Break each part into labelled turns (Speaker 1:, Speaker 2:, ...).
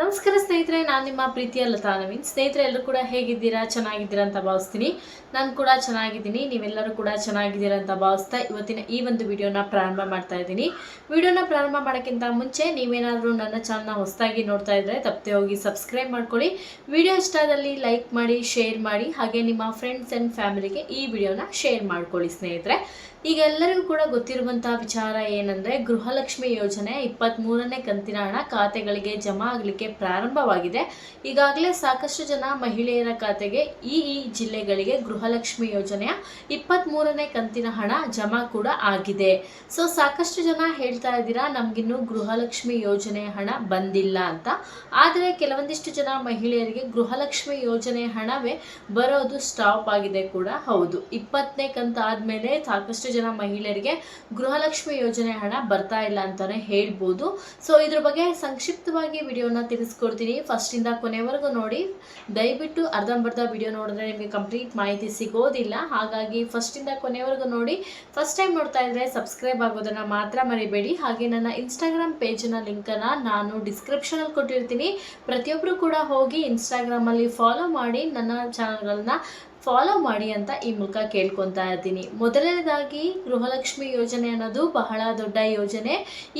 Speaker 1: ನಮಸ್ಕಾರ ಸ್ನೇಹಿತರೆ, ನಾನು ನಿಮ್ಮ ಪ್ರೀತಿಯ ಲತಾ ನವೀನ್. ಸ್ನೇಹಿತರೆ, ಎಲ್ಲರೂ ಕೂಡ ಹೇಗಿದ್ದೀರಾ? ಚೆನ್ನಾಗಿದ್ದೀರಾ ಅಂತ ಭಾವಿಸ್ತೀನಿ. ನಾನು ಕೂಡ ಚೆನ್ನಾಗಿದ್ದೀನಿ. ನೀವೆಲ್ಲರೂ ಕೂಡ ಚೆನ್ನಾಗಿದ್ದೀರಾ ಅಂತ ಭಾವಿಸ್ತಾ ಇವತ್ತಿನ ಈ ಒಂದು ವಿಡಿಯೋನ ಪ್ರಾರಂಭ ಮಾಡ್ತಾ ಇದ್ದೀನಿ. ವಿಡಿಯೋನ ಪ್ರಾರಂಭ ಮಾಡೋಕ್ಕಿಂತ ಮುಂಚೆ ನೀವೇನಾದರೂ ನನ್ನ ಚಾನಲ್ನ ಹೊಸದಾಗಿ ನೋಡ್ತಾ ಇದ್ದರೆ ತಪ್ಪದೆ ಹೋಗಿ ಸಬ್ಸ್ಕ್ರೈಬ್ ಮಾಡ್ಕೊಳ್ಳಿ. ವಿಡಿಯೋ ಇಷ್ಟದಲ್ಲಿ ಲೈಕ್ ಮಾಡಿ, ಶೇರ್ ಮಾಡಿ, ಹಾಗೆ ನಿಮ್ಮ ಫ್ರೆಂಡ್ಸ್ ಆ್ಯಂಡ್ ಫ್ಯಾಮಿಲಿಗೆ ಈ ವಿಡಿಯೋನ ಶೇರ್ ಮಾಡ್ಕೊಳ್ಳಿ ಸ್ನೇಹಿತರೆ. ಈಗ ಎಲ್ಲರಿಗೂ ಕೂಡ ಗೊತ್ತಿರುವಂತಹ ವಿಚಾರ ಏನಂದ್ರೆ ಗೃಹಲಕ್ಷ್ಮಿ ಯೋಜನೆ ಇಪ್ಪತ್ತ್ ಮೂರನೇ ಕಂತಿನ ಹಣ ಖಾತೆಗಳಿಗೆ ಜಮಾ ಆಗಲಿಕ್ಕೆ ಪ್ರಾರಂಭವಾಗಿದೆ. ಈಗಾಗಲೇ ಸಾಕಷ್ಟು ಜನ ಮಹಿಳೆಯರ ಖಾತೆಗೆ ಈ ಈ ಜಿಲ್ಲೆಗಳಿಗೆ ಗೃಹಲಕ್ಷ್ಮಿ ಯೋಜನೆಯ ಇಪ್ಪತ್ತ್ ಮೂರನೇ ಕಂತಿನ ಹಣ ಜಮಾ ಕೂಡ ಆಗಿದೆ. ಸೊ ಸಾಕಷ್ಟು ಜನ ಹೇಳ್ತಾ ಇದ್ದೀರಾ, ನಮ್ಗಿನ್ನು ಗೃಹಲಕ್ಷ್ಮಿ ಯೋಜನೆಯ ಹಣ ಬಂದಿಲ್ಲ ಅಂತ. ಆದರೆ ಕೆಲವೊಂದಿಷ್ಟು ಜನ ಮಹಿಳೆಯರಿಗೆ ಗೃಹಲಕ್ಷ್ಮಿ ಯೋಜನೆಯ ಹಣವೇ ಬರೋದು ಸ್ಟಾಪ್ ಆಗಿದೆ ಕೂಡ. ಹೌದು ಇಪ್ಪತ್ತನೇ ಕಂತ ಆದ್ಮೇಲೆ ಸಾಕಷ್ಟು ಜನ ಮಹಿಳೆಯರಿಗೆ ಗೃಹಲಕ್ಷ್ಮಿ ಯೋಜನೆ ಹಣ ಬರ್ತಾ ಇಲ್ಲ ಅಂತಾನೆ ಹೇಳ್ಬೋದು. ಸೊ ಇದ್ರ ಬಗ್ಗೆ ಸಂಕ್ಷಿಪ್ತವಾಗಿ ವಿಡಿಯೋನ ತಿಳಿಸ್ಕೊಡ್ತೀನಿ. ಫಸ್ಟಿಂದ ಕೊನೆವರೆಗೂ ನೋಡಿ. ದಯವಿಟ್ಟು ಅರ್ಧಂಬರ್ಧ ವಿಡಿಯೋ ನೋಡಿದ್ರೆ ನಿಮಗೆ ಕಂಪ್ಲೀಟ್ ಮಾಹಿತಿ ಸಿಗೋದಿಲ್ಲ. ಹಾಗಾಗಿ ಫಸ್ಟಿಂದ ಕೊನೆವರೆಗೂ ನೋಡಿ. ಫಸ್ಟ್ ಟೈಮ್ ನೋಡ್ತಾ ಇದ್ರೆ ಸಬ್ಸ್ಕ್ರೈಬ್ ಆಗೋದನ್ನ ಮಾತ್ರ ಮರಿಬೇಡಿ. ಹಾಗೆ ನನ್ನ ಇನ್ಸ್ಟಾಗ್ರಾಮ್ ಪೇಜಿನ ಲಿಂಕನ್ನು ನಾನು ಡಿಸ್ಕ್ರಿಪ್ಷನಲ್ಲಿ ಕೊಟ್ಟಿರ್ತೀನಿ. ಪ್ರತಿಯೊಬ್ಬರು ಕೂಡ ಹೋಗಿ ಇನ್ಸ್ಟಾಗ್ರಾಮಲ್ಲಿ ಫಾಲೋ ಮಾಡಿ ನನ್ನ ಚಾನಲ್ಗಳನ್ನ ಫಾಲೋ ಮಾಡಿ ಅಂತ ಈ ಮೂಲಕ ಕೇಳ್ಕೊತಾ ಇದ್ದೀನಿ. ಮೊದಲನೇದಾಗಿ ಗೃಹಲಕ್ಷ್ಮಿ ಯೋಜನೆ ಅನ್ನೋದು ಬಹಳ ದೊಡ್ಡ ಯೋಜನೆ.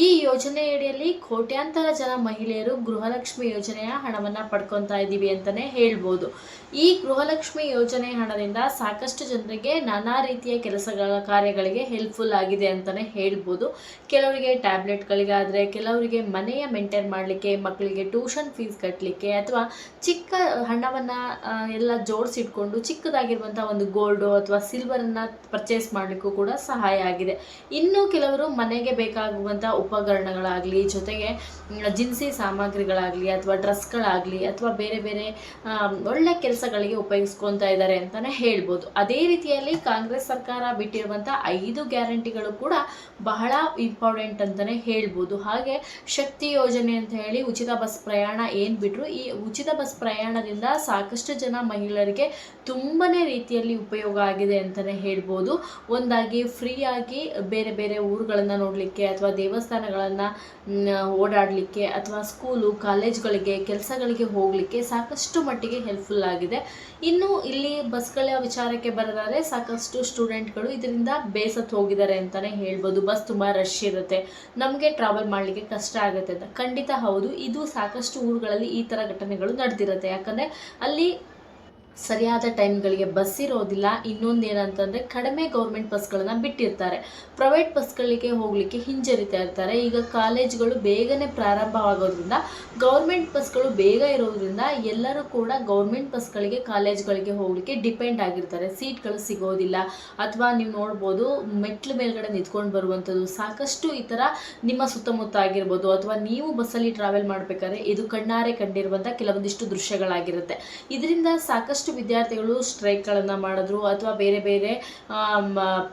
Speaker 1: ಈ ಯೋಜನೆಯಡಿಯಲ್ಲಿ ಕೋಟ್ಯಾಂತರ ಜನ ಮಹಿಳೆಯರು ಗೃಹಲಕ್ಷ್ಮಿ ಯೋಜನೆಯ ಹಣವನ್ನು ಪಡ್ಕೊತಾ ಇದ್ದೀವಿ ಅಂತಲೇ ಹೇಳ್ಬೋದು. ಈ ಗೃಹಲಕ್ಷ್ಮಿ ಯೋಜನೆ ಹಣದಿಂದ ಸಾಕಷ್ಟು ಜನರಿಗೆ ನಾನಾ ರೀತಿಯ ಕೆಲಸಗಳ ಕಾರ್ಯಗಳಿಗೆ ಹೆಲ್ಪ್ಫುಲ್ ಆಗಿದೆ ಅಂತಲೇ ಹೇಳ್ಬೋದು. ಕೆಲವರಿಗೆ ಟ್ಯಾಬ್ಲೆಟ್ಗಳಿಗಾದರೆ ಕೆಲವರಿಗೆ ಮನೆಯ ಮೇಂಟೈನ್ ಮಾಡಲಿಕ್ಕೆ, ಮಕ್ಕಳಿಗೆ ಟ್ಯೂಷನ್ ಫೀಸ್ ಕಟ್ಟಲಿಕ್ಕೆ ಅಥವಾ ಚಿಕ್ಕ ಹಣವನ್ನು ಎಲ್ಲ ಜೋಡಿಸಿಟ್ಕೊಂಡು ಚಿಕ್ಕದಾಗಿರುವಂಥ ಒಂದು ಗೋಲ್ಡು ಅಥವಾ ಸಿಲ್ವರನ್ನು ಪರ್ಚೇಸ್ ಮಾಡಲಿಕ್ಕೂ ಕೂಡ ಸಹಾಯ ಆಗಿದೆ. ಇನ್ನು ಕೆಲವರು ಮನೆಗೆ ಬೇಕಾಗುವಂಥ ಉಪಕರಣಗಳಾಗಲಿ, ಜೊತೆಗೆ ಜಿನ್ಸಿ ಸಾಮಗ್ರಿಗಳಾಗಲಿ ಅಥವಾ ಡ್ರೆಸ್ಗಳಾಗಲಿ ಅಥವಾ ಬೇರೆ ಬೇರೆ ಒಳ್ಳೆ ಕೆಲಸಗಳಿಗೆ ಉಪಯೋಗಿಸ್ಕೊತಾ ಇದ್ದಾರೆ ಅಂತಲೇ ಹೇಳ್ಬೋದು. ಅದೇ ರೀತಿಯಲ್ಲಿ ಕಾಂಗ್ರೆಸ್ ಸರ್ಕಾರ ಬಿಟ್ಟಿರುವಂಥ ಐದು ಗ್ಯಾರಂಟಿಗಳು ಕೂಡ ಬಹಳ ಇಂಪಾರ್ಟೆಂಟ್ ಅಂತಲೇ ಹೇಳ್ಬೋದು. ಹಾಗೆ ಶಕ್ತಿ ಯೋಜನೆ ಅಂತ ಹೇಳಿ ಉಚಿತ ಬಸ್ ಪ್ರಯಾಣ ಏನು ಬಿಟ್ರು, ಈ ಉಚಿತ ಬಸ್ ಪ್ರಯಾಣದಿಂದ ಸಾಕಷ್ಟು ಜನ ಮಹಿಳೆಯರಿಗೆ ತುಂಬನೇ ರೀತಿಯಲ್ಲಿ ಉಪಯೋಗ ಆಗಿದೆ ಅಂತಲೇ ಹೇಳ್ಬೋದು. ಒಂದಾಗಿ ಫ್ರೀಯಾಗಿ ಬೇರೆ ಬೇರೆ ಊರುಗಳನ್ನು ನೋಡಲಿಕ್ಕೆ ಅಥವಾ ದೇವಸ್ಥಾನಗಳನ್ನು ಓಡಾಡಲಿಕ್ಕೆ ಅಥವಾ ಸ್ಕೂಲು ಕಾಲೇಜ್ಗಳಿಗೆ ಕೆಲಸಗಳಿಗೆ ಹೋಗಲಿಕ್ಕೆ ಸಾಕಷ್ಟು ಮಟ್ಟಿಗೆ ಹೆಲ್ಪ್ಫುಲ್ ಆಗಿದೆ. ಇನ್ನು ಇಲ್ಲಿ ಬಸ್ಗಳ ವಿಚಾರಕ್ಕೆ ಬರೋದಾದ್ರೆ ಸಾಕಷ್ಟು ಸ್ಟೂಡೆಂಟ್ಗಳು ಇದರಿಂದ ಬೇಸತ್ತು ಹೋಗಿದ್ದಾರೆ ಅಂತಲೇ ಹೇಳ್ಬೋದು. ಬಸ್ ತುಂಬ ರಶ್ ಇರುತ್ತೆ. ನಮಗೆ ಟ್ರಾವೆಲ್ ಮಾಡಲಿಕ್ಕೆ ಕಷ್ಟ ಆಗುತ್ತೆ ಅಂತ. ಖಂಡಿತ ಹೌದು. ಇದು ಸಾಕಷ್ಟು ಊರುಗಳಲ್ಲಿ ಈ ಥರ ಘಟನೆಗಳು ನಡೆದಿರುತ್ತೆ. ಯಾಕಂದರೆ ಅಲ್ಲಿ ಸರಿಯಾದ ಟೈಮ್ಗಳಿಗೆ ಬಸ್ ಇರೋದಿಲ್ಲ. ಇನ್ನೊಂದು ಏನಂತಂದರೆ ಕಡಿಮೆ ಗೌರ್ಮೆಂಟ್ ಬಸ್ಗಳನ್ನು ಬಿಟ್ಟಿರ್ತಾರೆ. ಪ್ರೈವೇಟ್ ಬಸ್ಗಳಿಗೆ ಹೋಗಲಿಕ್ಕೆ ಹಿಂಜರಿತಾ ಇರ್ತಾರೆ. ಈಗ ಕಾಲೇಜ್ಗಳು ಬೇಗನೆ ಪ್ರಾರಂಭವಾಗೋದ್ರಿಂದ ಗೌರ್ಮೆಂಟ್ ಬಸ್ಗಳು ಬೇಗ ಇರೋದ್ರಿಂದ ಎಲ್ಲರೂ ಕೂಡ ಗೌರ್ಮೆಂಟ್ ಬಸ್ಗಳಿಗೆ, ಕಾಲೇಜ್ಗಳಿಗೆ ಹೋಗಲಿಕ್ಕೆ ಡಿಪೆಂಡ್ ಆಗಿರ್ತಾರೆ. ಸೀಟ್ಗಳು ಸಿಗೋದಿಲ್ಲ. ಅಥವಾ ನೀವು ನೋಡ್ಬೋದು, ಮೆಟ್ಲು ಮೇಲ್ಗಡೆ ನಿಂತ್ಕೊಂಡು ಬರುವಂಥದ್ದು ಸಾಕಷ್ಟು ಈ ಥರ ನಿಮ್ಮ ಸುತ್ತಮುತ್ತ ಆಗಿರ್ಬೋದು. ಅಥವಾ ನೀವು ಬಸ್ಸಲ್ಲಿ ಟ್ರಾವೆಲ್ ಮಾಡಬೇಕಾದ್ರೆ ಇದು ಕಣ್ಣಾರೆ ಕಂಡಿರುವಂಥ ಕೆಲವೊಂದಿಷ್ಟು ದೃಶ್ಯಗಳಾಗಿರುತ್ತೆ. ಇದರಿಂದ ಸಾಕಷ್ಟು ವಿದ್ಯಾರ್ಥಿಗಳು ಸ್ಟ್ರೈಕ್ಗಳನ್ನು ಮಾಡಿದ್ರು ಅಥವಾ ಬೇರೆ ಬೇರೆ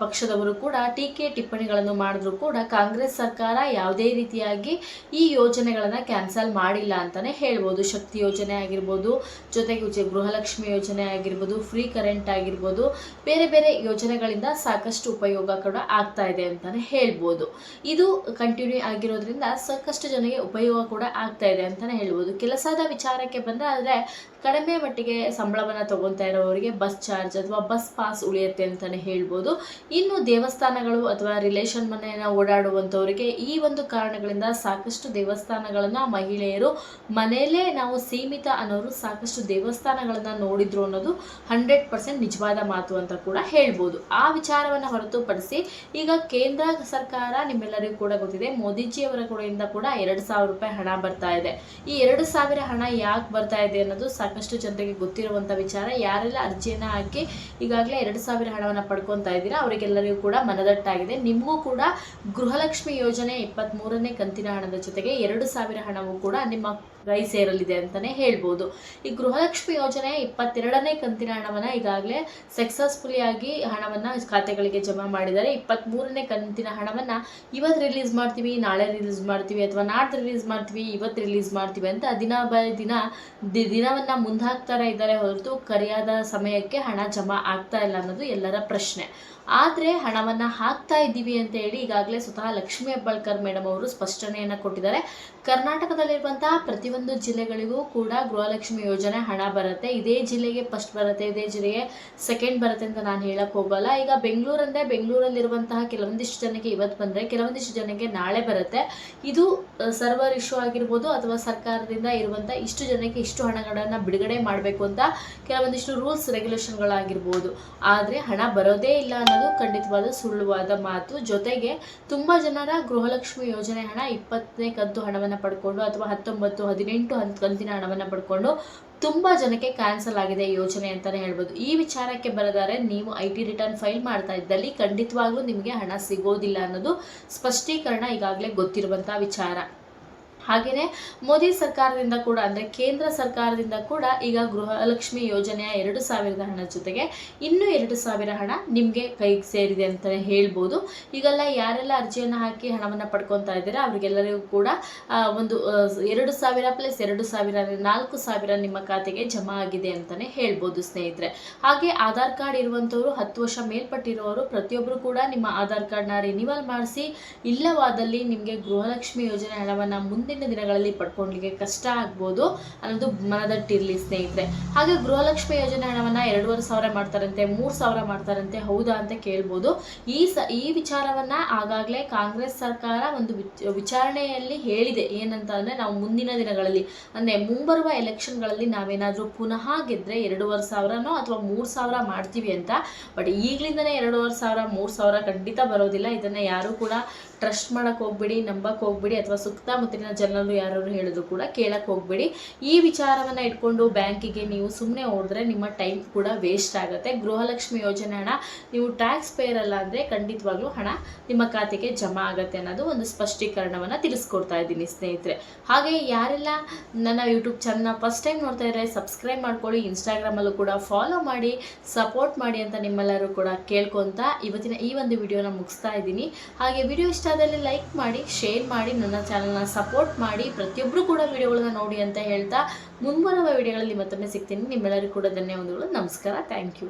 Speaker 1: ಪಕ್ಷದವರು ಕೂಡ ಟೀಕೆ ಟಿಪ್ಪಣಿಗಳನ್ನು ಮಾಡಿದ್ರು ಕೂಡ ಕಾಂಗ್ರೆಸ್ ಸರ್ಕಾರ ಯಾವುದೇ ರೀತಿಯಾಗಿ ಈ ಯೋಜನೆಗಳನ್ನು ಕ್ಯಾನ್ಸಲ್ ಮಾಡಿಲ್ಲ ಅಂತಲೇ ಹೇಳ್ಬೋದು. ಶಕ್ತಿ ಯೋಜನೆ ಆಗಿರ್ಬೋದು, ಜೊತೆಗೆ ಗೃಹಲಕ್ಷ್ಮಿ ಯೋಜನೆ ಆಗಿರ್ಬೋದು, ಫ್ರೀ ಕರೆಂಟ್ ಆಗಿರ್ಬೋದು, ಬೇರೆ ಬೇರೆ ಯೋಜನೆಗಳಿಂದ ಸಾಕಷ್ಟು ಉಪಯೋಗ ಕೂಡ ಆಗ್ತಾ ಇದೆ ಅಂತಲೇ ಹೇಳ್ಬೋದು. ಇದು ಕಂಟಿನ್ಯೂ ಆಗಿರೋದ್ರಿಂದ ಸಾಕಷ್ಟು ಜನರಿಗೆ ಉಪಯೋಗ ಕೂಡ ಆಗ್ತಾ ಇದೆ ಅಂತಲೇ ಹೇಳ್ಬೋದು. ಕೆಲಸದ ವಿಚಾರಕ್ಕೆ ಬಂದರೆ ಆದರೆ ಕಡಿಮೆ ಮಟ್ಟಿಗೆ ಸಂಬಳವನ್ನು ತಗೊತಾ ಇರೋರಿಗೆ ಬಸ್ ಚಾರ್ಜ್ ಅಥವಾ ಬಸ್ ಪಾಸ್ ಉಳಿಯುತ್ತೆ ಅಂತಲೇ ಹೇಳ್ಬೋದು. ಇನ್ನು ದೇವಸ್ಥಾನಗಳು ಅಥವಾ ರಿಲೇಷನ್ ಮನೆಯನ್ನು ಓಡಾಡುವಂಥವರಿಗೆ ಈ ಒಂದು ಕಾರಣಗಳಿಂದ ಸಾಕಷ್ಟು ದೇವಸ್ಥಾನಗಳನ್ನು ಮಹಿಳೆಯರು ಮನೆಯಲ್ಲೇ ನಾವು ಸೀಮಿತ ಅನ್ನೋರು ಸಾಕಷ್ಟು ದೇವಸ್ಥಾನಗಳನ್ನು ನೋಡಿದ್ರು ಅನ್ನೋದು ಹಂಡ್ರೆಡ್ ಪರ್ಸೆಂಟ್ ನಿಜವಾದ ಮಾತು ಅಂತ ಕೂಡ ಹೇಳ್ಬೋದು. ಆ ವಿಚಾರವನ್ನು ಹೊರತುಪಡಿಸಿ ಈಗ ಕೇಂದ್ರ ಸರ್ಕಾರ ನಿಮ್ಮೆಲ್ಲರಿಗೂ ಕೂಡ ಗೊತ್ತಿದೆ, ಮೋದಿಜಿಯವರ ಕೂಡ ಎರಡು ಸಾವಿರ ರೂಪಾಯಿ ಹಣ ಬರ್ತಾ ಇದೆ. ಈ ಎರಡು ಸಾವಿರ ಹಣ ಯಾಕೆ ಬರ್ತಾ ಇದೆ ಅನ್ನೋದು ಜನರಿಗೆ ಗೊತ್ತಿರುವಂಥ ವಿಚಾರ. ಯಾರೆಲ್ಲ ಅರ್ಜಿಯನ್ನು ಹಾಕಿ ಈಗಾಗಲೇ ಎರಡು ಸಾವಿರ ಹಣವನ್ನು ಪಡ್ಕೊತಾ ಇದ್ದೀರಾ, ಅವರಿಗೆಲ್ಲರಿಗೂ ಕೂಡ ಮನದಟ್ಟಾಗಿದೆ. ನಿಮಗೂ ಕೂಡ ಗೃಹಲಕ್ಷ್ಮಿ ಯೋಜನೆ ಇಪ್ಪತ್ತ್ಮೂರನೇ ಕಂತಿನ ಹಣದ ಜೊತೆಗೆ ಎರಡು ಸಾವಿರ ಹಣವು ಕೂಡ ನಿಮ್ಮ ಕೈ ಸೇರಲಿದೆ ಅಂತಲೇ ಹೇಳ್ಬೋದು. ಈ ಗೃಹಲಕ್ಷ್ಮಿ ಯೋಜನೆ ಇಪ್ಪತ್ತೆರಡನೇ ಕಂತಿನ ಹಣವನ್ನು ಈಗಾಗಲೇ ಸಕ್ಸಸ್ಫುಲಿ ಆಗಿ ಹಣವನ್ನು ಖಾತೆಗಳಿಗೆ ಜಮಾ ಮಾಡಿದ್ದಾರೆ. ಇಪ್ಪತ್ತ್ಮೂರನೇ ಕಂತಿನ ಹಣವನ್ನು ಇವತ್ತು ರಿಲೀಸ್ ಮಾಡ್ತೀವಿ, ನಾಳೆ ರಿಲೀಸ್ ಮಾಡ್ತೀವಿ ಅಥವಾ ನಾಡ್ದು ರಿಲೀಸ್ ಮಾಡ್ತೀವಿ, ಇವತ್ತು ರಿಲೀಸ್ ಮಾಡ್ತೀವಿ ಅಂತ ದಿನ ಬೈ ದಿನ ದಿನವನ್ನು ಮುಂದಾಕ್ತಾರ ಇದ್ದಾರೆ ಹೊರತು ಕರೆಯಾದ ಸಮಯಕ್ಕೆ ಹಣ ಜಮಾ ಆಗ್ತಾ ಇಲ್ಲ ಅನ್ನೋದು ಎಲ್ಲರ ಪ್ರಶ್ನೆ. ಆದರೆ ಹಣವನ್ನು ಹಾಕ್ತಾ ಇದ್ದೀವಿ ಅಂತ ಹೇಳಿ ಈಗಾಗಲೇ ಸ್ವತಃ ಲಕ್ಷ್ಮೀ ಹೆಬ್ಬಾಳ್ಕರ್ ಮೇಡಮ್ ಅವರು ಸ್ಪಷ್ಟನೆಯನ್ನು ಕೊಟ್ಟಿದ್ದಾರೆ. ಕರ್ನಾಟಕದಲ್ಲಿರುವಂತಹ ಪ್ರತಿಯೊಂದು ಜಿಲ್ಲೆಗಳಿಗೂ ಕೂಡ ಗೃಹಲಕ್ಷ್ಮಿ ಯೋಜನೆ ಹಣ ಬರುತ್ತೆ. ಇದೇ ಜಿಲ್ಲೆಗೆ ಫಸ್ಟ್ ಬರುತ್ತೆ, ಇದೇ ಜಿಲ್ಲೆಗೆ ಸೆಕೆಂಡ್ ಬರುತ್ತೆ ಅಂತ ನಾನು ಹೇಳಕ್ ಹೋಗಲ್ಲ. ಈಗ ಬೆಂಗಳೂರಂದ್ರೆ ಬೆಂಗಳೂರಲ್ಲಿರುವಂತಹ ಕೆಲವೊಂದಿಷ್ಟು ಜನಕ್ಕೆ ಇವತ್ತು ಬಂದರೆ, ಕೆಲವೊಂದಿಷ್ಟು ಜನಕ್ಕೆ ನಾಳೆ ಬರುತ್ತೆ. ಇದು ಸರ್ವರ್ ಇಶ್ಯೂ ಆಗಿರ್ಬೋದು ಅಥವಾ ಸರ್ಕಾರದಿಂದ ಇರುವಂಥ ಇಷ್ಟು ಜನಕ್ಕೆ ಇಷ್ಟು ಹಣಗಳನ್ನು ಬಿಡುಗಡೆ ಮಾಡಬೇಕು ಅಂತ ಕೆಲವೊಂದಿಷ್ಟು ರೂಲ್ಸ್ ರೆಗ್ಯುಲೇಷನ್ಗಳಾಗಿರ್ಬೋದು ಆದರೆ ಹಣ ಬರೋದೇ ಇಲ್ಲ ಅನ್ನೋದು ಖಂಡಿತವಾದ ಸುಳ್ಳುವಾದ ಮಾತು. ಜೊತೆಗೆ ತುಂಬ ಜನರ ಗೃಹಲಕ್ಷ್ಮಿ ಯೋಜನೆ ಹಣ ಇಪ್ಪತ್ತನೇ ಕಂತು ಹಣವನ್ನು ಪಡ್ಕೊಂಡು ಅಥವಾ ಹತ್ತೊಂಬತ್ತು ಹದಿನೆಂಟು ಹಂತ ಕಂತಿನ ಹಣವನ್ನು ಪಡ್ಕೊಂಡು ತುಂಬ ಜನಕ್ಕೆ ಕ್ಯಾನ್ಸಲ್ ಆಗಿದೆ ಯೋಜನೆ ಅಂತಲೇ ಹೇಳ್ಬೋದು. ಈ ವಿಚಾರಕ್ಕೆ ಬರೆದರೆ ನೀವು ಐ ಟಿ ರಿಟರ್ನ್ ಫೈಲ್ ಮಾಡ್ತಾ ಇದ್ದಲ್ಲಿ ಖಂಡಿತವಾಗ್ಲೂ ನಿಮಗೆ ಹಣ ಸಿಗೋದಿಲ್ಲ ಅನ್ನೋದು ಸ್ಪಷ್ಟೀಕರಣ ಈಗಾಗಲೇ ಗೊತ್ತಿರುವಂಥ ವಿಚಾರ. ಹಾಗೆಯೇ ಮೋದಿ ಸರ್ಕಾರದಿಂದ ಕೂಡ ಅಂದರೆ ಕೇಂದ್ರ ಸರ್ಕಾರದಿಂದ ಕೂಡ ಈಗ ಗೃಹಲಕ್ಷ್ಮಿ ಯೋಜನೆಯ ಎರಡು ಸಾವಿರದ ಹಣ ಜೊತೆಗೆ ಇನ್ನೂ ಎರಡು ಸಾವಿರ ಹಣ ನಿಮಗೆ ಕೈಗೆ ಸೇರಿದೆ ಅಂತಲೇ ಹೇಳ್ಬೋದು. ಈಗೆಲ್ಲ ಯಾರೆಲ್ಲ ಅರ್ಜಿಯನ್ನು ಹಾಕಿ ಹಣವನ್ನು ಪಡ್ಕೊತಾ ಇದ್ದೀರಾ, ಅವರಿಗೆಲ್ಲರಿಗೂ ಕೂಡ ಒಂದು ಎರಡು ಸಾವಿರ ಪ್ಲಸ್ ಎರಡು ಸಾವಿರ, ನಾಲ್ಕು ಸಾವಿರ ನಿಮ್ಮ ಖಾತೆಗೆ ಜಮಾ ಆಗಿದೆ ಅಂತಲೇ ಹೇಳ್ಬೋದು ಸ್ನೇಹಿತರೆ. ಹಾಗೆ ಆಧಾರ್ ಕಾರ್ಡ್ ಇರುವಂಥವರು ಹತ್ತು ವರ್ಷ ಮೇಲ್ಪಟ್ಟಿರುವವರು ಪ್ರತಿಯೊಬ್ಬರು ಕೂಡ ನಿಮ್ಮ ಆಧಾರ್ ಕಾರ್ಡ್ನ ರಿನಿವಲ್ ಮಾಡಿಸಿ, ಇಲ್ಲವಾದಲ್ಲಿ ನಿಮಗೆ ಗೃಹಲಕ್ಷ್ಮಿ ಯೋಜನೆ ಹಣವನ್ನು ಮುಂದಿನ ದಿನಗಳಲ್ಲಿ ಪಡ್ಕೊಂಡ್ಲಿಕ್ಕೆ ಕಷ್ಟ ಆಗ್ಬೋದು ಅನ್ನೋದು ಮನದಟ್ಟಿರಲಿ ಸ್ನೇಹಿತರೆ. ಹಾಗೆ ಗೃಹಲಕ್ಷ್ಮಿ ಯೋಜನೆ ಹಣವನ್ನು ಎರಡೂವರೆ ಸಾವಿರ ಮಾಡ್ತಾರಂತೆ, ಮೂರು ಸಾವಿರ ಮಾಡ್ತಾರಂತೆ, ಹೌದಾ ಅಂತ ಕೇಳ್ಬೋದು. ಈ ಸ, ಈ ವಿಚಾರವನ್ನು ಆಗಾಗಲೇ ಕಾಂಗ್ರೆಸ್ ಸರ್ಕಾರ ಒಂದು ವಿಚಾರಣೆಯಲ್ಲಿ ಹೇಳಿದೆ. ಏನಂತ ಅಂದರೆ ನಾವು ಮುಂದಿನ ದಿನಗಳಲ್ಲಿ, ಅಂದರೆ ಮುಂಬರುವ ಎಲೆಕ್ಷನ್ಗಳಲ್ಲಿ ನಾವೇನಾದರೂ ಪುನಃ ಗೆದ್ದರೆ ಎರಡೂವರೆ ಸಾವಿರನೋ ಅಥವಾ ಮೂರು ಸಾವಿರ ಮಾಡ್ತೀವಿ ಅಂತ, ಬಟ್ ಈಗಲಿಂದನೇ ಎರಡೂವರೆ ಸಾವಿರ, ಮೂರು ಸಾವಿರ ಖಂಡಿತ ಬರೋದಿಲ್ಲ. ಇದನ್ನು ಯಾರೂ ಕೂಡ ಟ್ರಸ್ಟ್ ಮಾಡೋಕ್ಕೆ ಹೋಗ್ಬಿಡಿ ನಂಬಕ್ಕೆ ಹೋಗ್ಬಿಡಿ, ಅಥವಾ ಸುತ್ತಮುತ್ತಲಿನ ಜನರು ಯಾರು ಹೇಳಿದ್ರು ಕೂಡ ಕೇಳಕ್ಕೆ ಹೋಗ್ಬೇಡಿ. ಈ ವಿಚಾರವನ್ನು ಇಟ್ಕೊಂಡು ಬ್ಯಾಂಕಿಗೆ ನೀವು ಸುಮ್ಮನೆ ಹೋದ್ರೆ ನಿಮ್ಮ ಟೈಮ್ ಕೂಡ ವೇಸ್ಟ್ ಆಗುತ್ತೆ. ಗೃಹಲಕ್ಷ್ಮಿ ಯೋಜನೆ ಹಣ ನೀವು ಟ್ಯಾಕ್ಸ್ ಪೇಯರ್ ಅಲ್ಲ ಅಂದರೆ ಖಂಡಿತವಾಗ್ಲೂ ಹಣ ನಿಮ್ಮ ಖಾತೆಗೆ ಜಮಾ ಆಗುತ್ತೆ ಅನ್ನೋದು ಒಂದು ಸ್ಪಷ್ಟೀಕರಣವನ್ನು ತಿಳಿಸ್ಕೊಡ್ತಾ ಇದ್ದೀನಿ ಸ್ನೇಹಿತರೆ. ಹಾಗೆ ಯಾರೆಲ್ಲ ನನ್ನ ಯೂಟ್ಯೂಬ್ ಚಾನಲ್ನ ಫಸ್ಟ್ ಟೈಮ್ ನೋಡ್ತಾ ಇದ್ದಾರೆ ಸಬ್ಸ್ಕ್ರೈಬ್ ಮಾಡ್ಕೊಳ್ಳಿ ಇನ್ಸ್ಟಾಗ್ರಾಮಲ್ಲೂ ಕೂಡ ಫಾಲೋ ಮಾಡಿ ಸಪೋರ್ಟ್ ಮಾಡಿ ಅಂತ ನಿಮ್ಮೆಲ್ಲರೂ ಕೂಡ ಕೇಳ್ಕೊತ ಇವತ್ತಿನ ಈ ಒಂದು ವಿಡಿಯೋನ ಮುಗಿಸ್ತಾ ಇದ್ದೀನಿ. ಹಾಗೆ ವಿಡಿಯೋ ಇಷ್ಟ ಆದಲ್ಲಿ ಲೈಕ್ ಮಾಡಿ ಶೇರ್ ಮಾಡಿ, ನನ್ನ ಚಾನಲ್ನ ಸಪೋರ್ಟ್ ಮಾಡಿ ಪ್ರತಿಯೊಬ್ಬರು ಕೂಡ ವಿಡಿಯೋಗಳನ್ನ ನೋಡಿ ಅಂತ ಹೇಳ್ತಾ ಮುಂಬರುವ ವಿಡಿಯೋಗಳಲ್ಲಿ ಮತ್ತೊಮ್ಮೆ ಸಿಗ್ತೀನಿ. ನಿಮ್ಮೆಲ್ಲರಿಗೂ ಕೂಡ ಧನ್ಯವಾದಗಳು. ನಮಸ್ಕಾರ. Thank you.